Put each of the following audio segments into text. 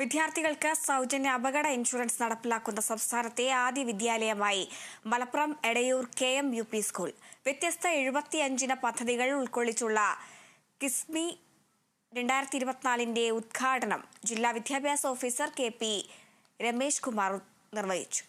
വിദ്യാർത്ഥികൾക്ക് സൗജന്യ അപകട ഇൻഷുറൻസ് നടപ്പിലാക്കുന്ന സംസ്ഥാനത്തെ ആദ്യ വിദ്യാലയമായി Malappuram Edayur K M U P school. വ്യത്യസ്ത എഴുപത്തിയഞ്ചിന പദ്ധതികൾ ഉൾക്കൊള്ളിച്ചുള്ള കിസ്മി രണ്ടായിരത്തി ഇരുപത്തിനാലിന്റെ ഉദ്ഘാടനം ജില്ലാ വിദ്യാഭ്യാസ officer K P Ramesh Kumar നിർവഹിച്ചു.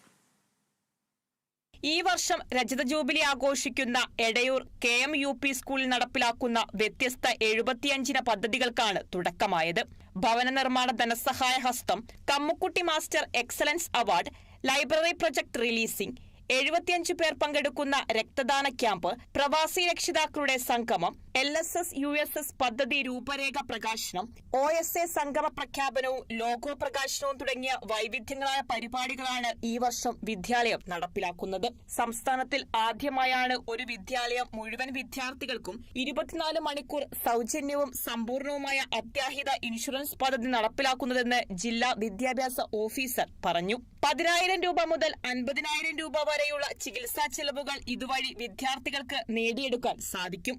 ഈ വർഷം രജത ജൂബിലി ആഘോഷിക്കുന്ന Edayur K M U P സ്കൂളിൽ നടപ്പിലാക്കുന്ന വ്യത്യസ്ത എഴുപത്തിയഞ്ചിന പദ്ധതികൾക്കാണ് തുടക്കമായത്. ഭവന നിർമ്മാണ ധനസഹായ ഹസ്തം Kammukutty master excellence award library project releasing എഴുപത്തിയഞ്ച് പേർ പങ്കെടുക്കുന്ന രക്തദാന ക്യാമ്പ് പ്രവാസി രക്ഷിതാക്കളുടെ സംഗമം L S S U S S പദ്ധതി രൂപരേഖ പ്രകാശനം ഒ എസ് എ സംഗമ പ്രഖ്യാപനവും ലോഗോ പ്രകാശനവും തുടങ്ങിയ വൈവിധ്യങ്ങളായ പരിപാടികളാണ് ഈ വർഷം വിദ്യാലയം നടപ്പിലാക്കുന്നത്. സംസ്ഥാനത്തിൽ ആദ്യമായാണ് ഒരു വിദ്യാലയം മുഴുവൻ വിദ്യാർത്ഥികൾക്കും ഇരുപത്തിനാല് മണിക്കൂർ സൗജന്യവും സമ്പൂർണവുമായ അത്യാഹിത ഇൻഷുറൻസ് പദ്ധതി നടപ്പിലാക്കുന്നതെന്ന് ജില്ലാ വിദ്യാഭ്യാസ ഓഫീസർ പറഞ്ഞു. പതിനായിരം രൂപ മുതൽ അൻപതിനായിരം രൂപ വരെയുള്ള ചികിത്സാ ചെലവുകൾ ഇതുവഴി വിദ്യാർത്ഥികൾക്ക് നേടിയെടുക്കാൻ സാധിക്കും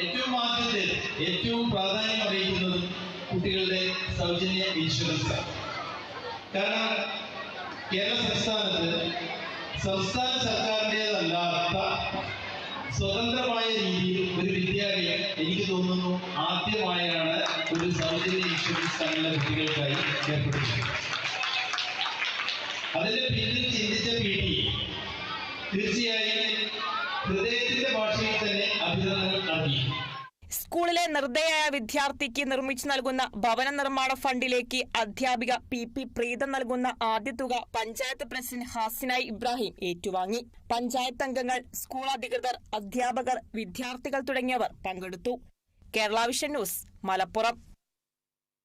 ഏറ്റവും ആദ്യത്തെ ഏറ്റവും പ്രാധാന്യം അറിയിക്കുന്നത് കുട്ടികളുടെ സൗജന്യ ഇൻഷുറൻസ്. കാരണം കേരള സംസ്ഥാനത്ത് സംസ്ഥാന സർക്കാരിന്റെതല്ലാത്ത സ്വതന്ത്രമായ രീതിയിൽ ഒരു വിദ്യാലയം എനിക്ക് തോന്നുന്നു ആദ്യമായാണ് ഒരു സൗജന്യ ഇൻഷുറൻസ് തങ്ങളുടെ കുട്ടികൾക്കായി ഏർപ്പെടുത്തിയത് അതിന്റെ പിന്നിൽ ഹൃദയത്തിന്റെ നൽകി. സ്കൂളിലെ നിർദ്ദയായ വിദ്യാർത്ഥിക്ക് നിർമ്മിച്ചു നൽകുന്ന ഭവന നിർമ്മാണ ഫണ്ടിലേക്ക് അധ്യാപിക പി പി പ്രീതം നൽകുന്ന ആദ്യ തുക പഞ്ചായത്ത് പ്രസിഡന്റ് ഹാസിനായി ഇബ്രാഹിം ഏറ്റുവാങ്ങി. പഞ്ചായത്ത് അംഗങ്ങൾ സ്കൂൾ അധികൃതർ അധ്യാപകർ വിദ്യാർത്ഥികൾ തുടങ്ങിയവർ പങ്കെടുത്തു. Kerala vision news Malappuram.